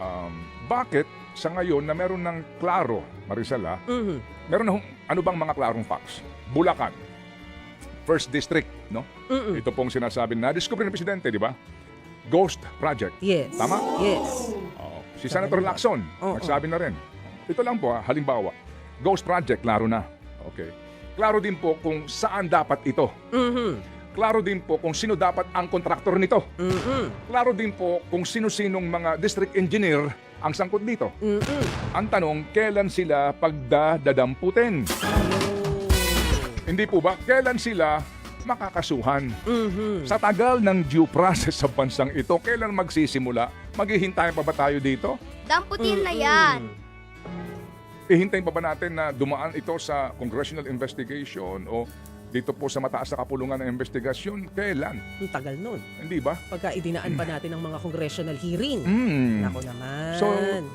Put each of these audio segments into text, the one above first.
um, bakit sa ngayon na meron ng klaro, Marisela, Mhm. meron na ano bang mga klarong facts? Bulacan, First District, no? Mm-mm. Ito pong sinasabi na discover ng presidente, di ba? Ghost Project. Yes. Tama? Yes. Oo. Si Senator Lacson, Oo. nagsabi na rin. Ito lang po, ha, halimbawa, Ghost Project, klaro na. Okay. Klaro din po kung saan dapat ito. Mhm. Klaro din po kung sino dapat ang kontraktor nito. Mhm. Klaro din po kung sino-sinong mga district engineer ang sangkot dito. Mhm. Ang tanong, kailan sila pagdadadamputin? Hindi po ba? Kailan sila makakasuhan? Mhm. Sa tagal ng due process sa bansang ito, kailan magsisimula? Maghihintay pa ba tayo dito? Damputin na yan. Ihintayin pa ba natin na dumaan ito sa congressional investigation o dito po sa mataas na kapulungan ng investigasyon? Kailan? Ang tagal nun. Hindi ba? Pagka idinaan pa natin ang mga congressional hearing. Hmm. Nako naman. So,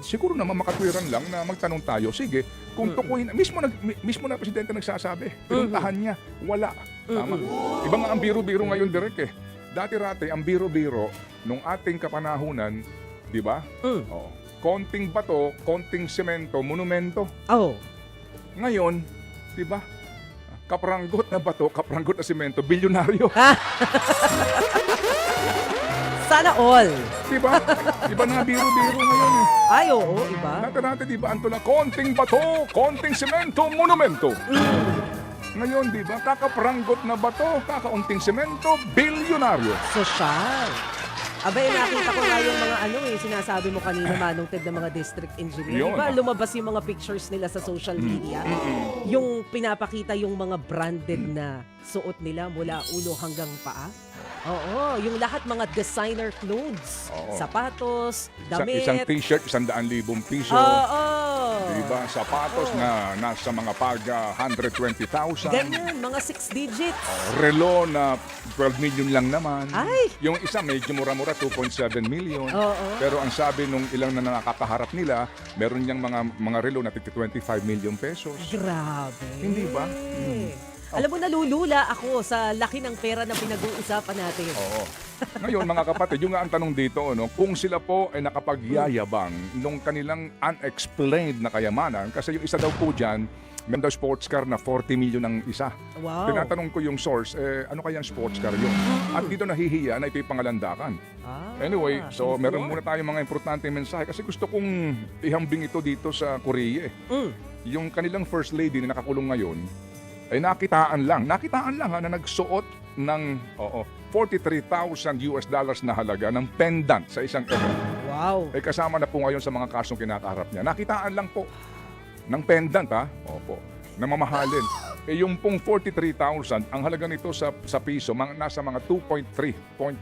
siguro naman makatwiran lang na magtanong tayo, sige, kung Mm-mm. tukuhin, mismo, nag, mi- mismo na presidente nagsasabi, pinuntahan niya, wala. Tama. Mm-mm. Iba nga ang biro-biro ngayon, Direk eh. Dati-rati, ang biro-biro, nung ating kapanahunan, di ba? Mm. Oo. Konting bato, konting semento, monumento. Oh. Ngayon, di ba? Kapranggot na bato, kapranggot na semento, bilyonaryo. Sana all. di ba? Iba na nga biro-biro ngayon eh. Ay, oo, iba. Dati-rati, di ba, na konting bato, konting semento, monumento. Ngayon, di ba, kakapranggot na bato, kakaunting semento, bilyonaryo. Sosyal. Abay, nakita ko nga yung mga ano eh, sinasabi mo kanina, Manong Ted, ng mga district engineer. Yun. Diba, lumabas yung mga pictures nila sa social media. Yung pinapakita yung mga branded na suot nila mula ulo hanggang paa. Oo, yung lahat mga designer clothes, Oo. sapatos, Sa damit. isang t-shirt, isang daan libong piso. Oo. Diba? Sapatos na nasa mga paga 120,000. Ganyan, mga six digits. Relo na 12 million lang naman. Ay! Yung isa medyo mura-mura, 2.7 million. Oo. Pero ang sabi nung ilang na nakakaharap nila, meron niyang mga mga relo na 25 million pesos. Grabe. Hindi ba? Mm. Alam mo, nalulula ako sa laki ng pera na pinag-uusapan natin. Oo. Ngayon mga kapatid, yung nga ang tanong dito, no, kung sila po ay nakapagyayabang nung kanilang unexplained na kayamanan, kasi yung isa daw po dyan, meron daw sports car na 40 million ang isa. Wow. Tinatanong ko yung source, eh, ano kayang sports car yun? At dito nahihiya na ito yung pangalandakan. Ah, Anyway, so sure. meron muna tayong mga importante mensahe kasi gusto kong ihambing ito dito sa Korea. eh. Mm. Yung kanilang first lady na nakakulong ngayon, ay nakitaan lang, nakitaan lang ha, na nagsuot ng oo, 43,000 US dollars na halaga ng pendant sa isang event. Wow. Eh kasama na po ngayon sa mga kasong kinakaharap niya. Nakitaan lang po ng pendant ha. Opo. Na mamahalin. Eh yung pong 43,000, ang halaga nito sa sa piso, mga, nasa mga 2.3.5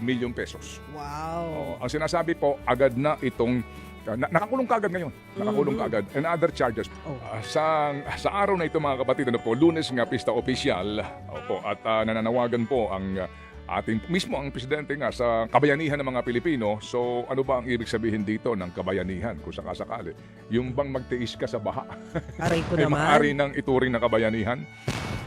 million pesos. Wow. Oo. Ang sinasabi po, agad na itong na, nakakulong kaagad ngayon. Nakakulong kaagad. And other charges. Oh. Ah, sa, sa araw na ito mga kapatid, ano po, lunes nga pista opisyal. Opo, at ah, nananawagan po ang ah, ating mismo ang presidente nga sa kabayanihan ng mga Pilipino. So ano ba ang ibig sabihin dito ng kabayanihan kung sakasakali? Yung bang magtiis ka sa baha? Aray ko ay naman. maaari ng ituring na kabayanihan.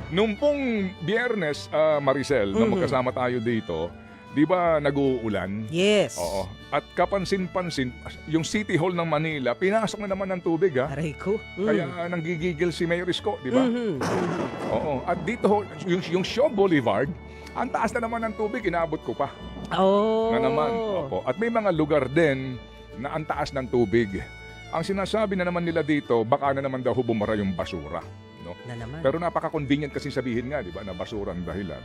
Nung pong biyernes, ah, Maricel, na Mhm. magkasama tayo dito, di ba nag-uulan? Yes. Oo. At kapansin-pansin, yung City Hall ng Manila, pinasok na naman ng tubig ha. Aray ko. Mm. Kaya nanggigigil si Mayor Isko, di ba? Mhm. Oo. At dito, yung, yung Shaw Boulevard, ang taas na naman ng tubig, inaabot ko pa. Oh. Na naman. Opo. At may mga lugar din na ang taas ng tubig. Ang sinasabi na naman nila dito, baka na naman daw bumara yung basura. No? Na naman. Pero napaka-convenient kasi sabihin nga, di ba, na basura ang dahilan.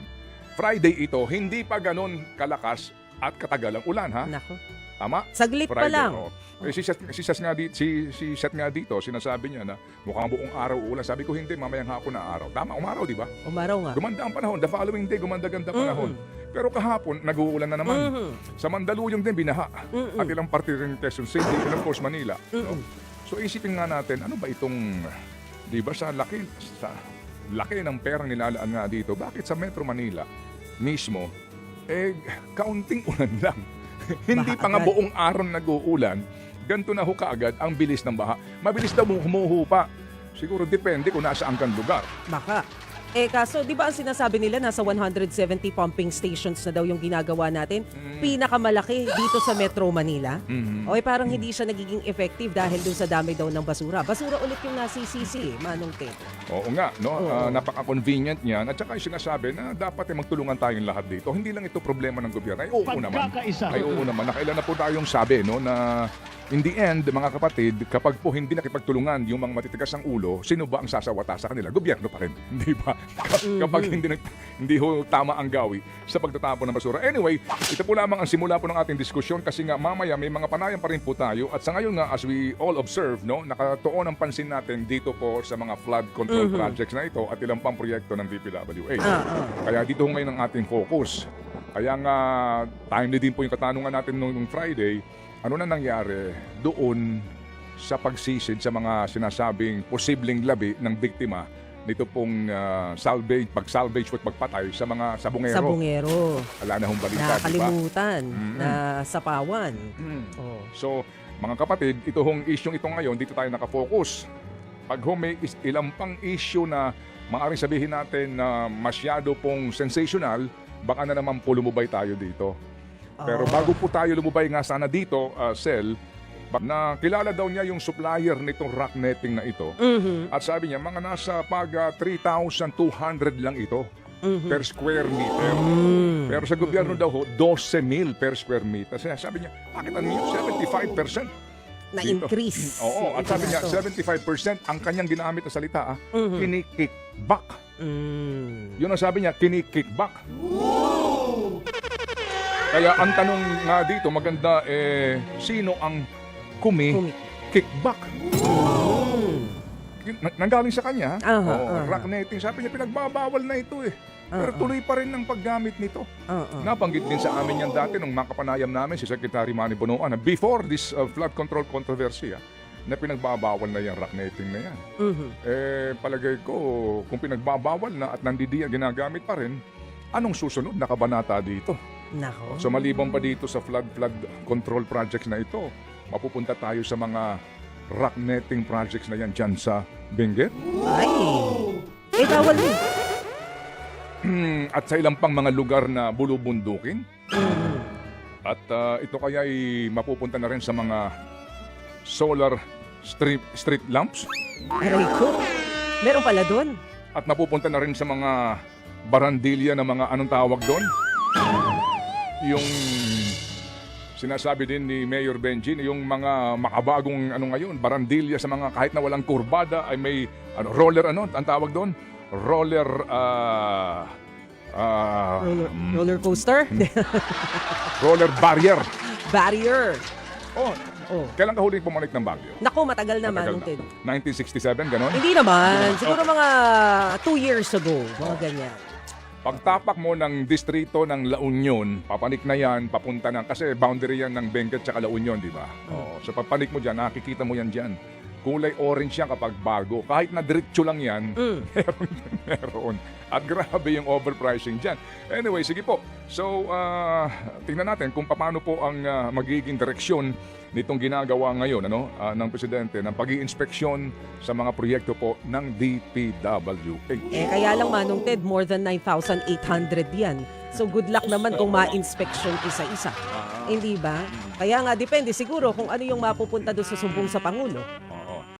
Friday ito, hindi pa ganun kalakas at katagal ang ulan, ha? Nako. Tama? Saglit pa Friday, lang. oo. Eh, si Seth, si Seth nga dito, si, si Seth nga dito, sinasabi niya na mukhang buong araw uulan. Sabi ko hindi, mamayang hapon na araw. Tama, umaraw, di ba? Umaraw nga. Gumanda ang panahon. The following day, gumanda-ganda panahon. Pero kahapon, nag-uulan na naman. Mhm. Sa Mandaluyong din, binaha. Mm-mm. At ilang parte rin ng Quezon City, and of course, Manila. no? Mm-mm. So isipin nga natin, ano ba itong, di ba sa laki, sa laki ng perang nilalaan nga dito, bakit sa Metro Manila mismo, eh, kaunting ulan lang. Hindi pa nga buong araw nag-uulan, ganito na ho kaagad ang bilis ng baha. Mabilis daw humuhupa. Siguro depende kung nasaan kang lugar. Baka. Eh kaso, di ba ang sinasabi nila nasa 170 pumping stations na daw yung ginagawa natin? Pinakamalaki dito sa Metro Manila. Mhm. O eh, parang hindi siya nagiging effective dahil dun sa dami daw ng basura. Basura ulit yung nasisisi, eh, Manong Ted. Oo nga, no? Oo. Ah, napaka-convenient niyan. At saka yung sinasabi na dapat eh, magtulungan tayong lahat dito. Hindi lang ito problema ng gobyerno. Ay, oo naman. Ay, oo naman. Nakailan na po tayong sabi, no, na in the end, mga kapatid, kapag po hindi nakipagtulungan yung mga matitigas ang ulo, sino ba ang sasawata sa kanila? Gobyerno pa rin. Hindi ba? kapag hindi, nag- hindi ho tama ang gawi sa pagtatapon ng basura. Anyway, ito po lamang ang simula po ng ating diskusyon kasi nga mamaya may mga panayam pa rin po tayo at sa ngayon nga as we all observe, no, nakatuon ang pansin natin dito po sa mga flood control projects na ito at ilang pang proyekto ng DPWH. Ah, ah. Kaya dito ngayon ang ating focus. Kaya nga timely din po yung katanungan natin nung Friday, ano na nangyari doon sa pagsisid sa mga sinasabing posibleng labi ng biktima nito pong ah, salvage, pag-salvage at pagpatay sa mga sabungero. Sa bungero. Wala na hong balita, di ba? Na sapawan. Mm. Oh. So, mga kapatid, ito hong isyong ito ngayon, dito tayo nakafocus pag may is ilang pang issue na maaaring sabihin natin na masyado pong sensational, baka na naman po lumubay tayo dito. Pero ah. bago po tayo lumubay nga sana dito, ah, uh, Sel, na kilala daw niya yung supplier nitong rock netting na ito. Mm-hmm. At sabi niya, mga nasa pag ah, uh, 3,200 lang ito mm-hmm. per square meter. Mm-hmm. Pero sa gobyerno mm-hmm. daw, 12,000 per square meter. Sabi niya, bakit ang 75%? na dito. increase. Oo, at sabi niya, 75% ang kanyang ginamit na salita, ah, Mhm. kinikickback. Mm. Yun ang sabi niya, kinikickback. Kaya ang tanong nga dito, maganda, eh, sino ang kumi Kumi. kickback? Yun, na- Nanggaling sa kanya, Aha, Oo, aha. rock netting. Sabi niya, pinagbabawal na ito eh. Pero Ah, tuloy pa rin ang paggamit nito. Oo. Nabanggit din sa amin yan dati nung makapanayam namin si Secretary Manny Bonoan na before this uh, flood control controversy ah, na pinagbabawal na yung rock netting na yan. Mhm. Eh, palagay ko, kung pinagbabawal na at nandidiyan ginagamit pa rin, anong susunod na kabanata dito? Nako. So maliban pa dito sa flood flood control projects na ito, mapupunta tayo sa mga rock netting projects na yan dyan sa Benguet Ay. Eh, bawal din. at sa ilang pang mga lugar na bulubundukin. At ah, ito kaya ay mapupunta na rin sa mga solar street, street lamps Aray ko. Meron pala doon. at napupunta na rin sa mga barandilya na mga anong tawag doon? Yung sinasabi din ni Mayor Benjin, yung mga makabagong ano ngayon, barandilya sa mga kahit na walang kurbada ay may ano, roller ano, ang tawag doon? Roller ah ah, Roller, mm, roller coaster. roller barrier. Barrier. Oh, Oh. kailan ka huling pumanik ng Baguio? Nako, matagal naman. Matagal na. 1967, ganon? Hindi naman. Siguro mga two years ago. Mga ganyan. Pagtapak mo ng distrito ng La Union, papanik na yan, papunta na, kasi boundary yan ng Benguet at La Union, di ba? Oo. So papanik mo dyan, nakikita mo yan dyan. Kulay orange yan kapag bago. Kahit na diretso lang yan, Mm. meron, meron. At grabe yung overpricing dyan. Anyway, sige po. So, ah, tingnan natin kung paano po ang ah, magiging direksyon nitong ginagawa ngayon ano, ah, ng Presidente ng pag inspeksyon sa mga proyekto po ng DPWH. Eh, kaya lang Manong Ted, more than 9,800 yan. So good luck naman kung ma-inspection isa-isa. Hindi ba? Kaya nga, depende siguro kung ano yung mapupunta doon sa sumbong sa Pangulo.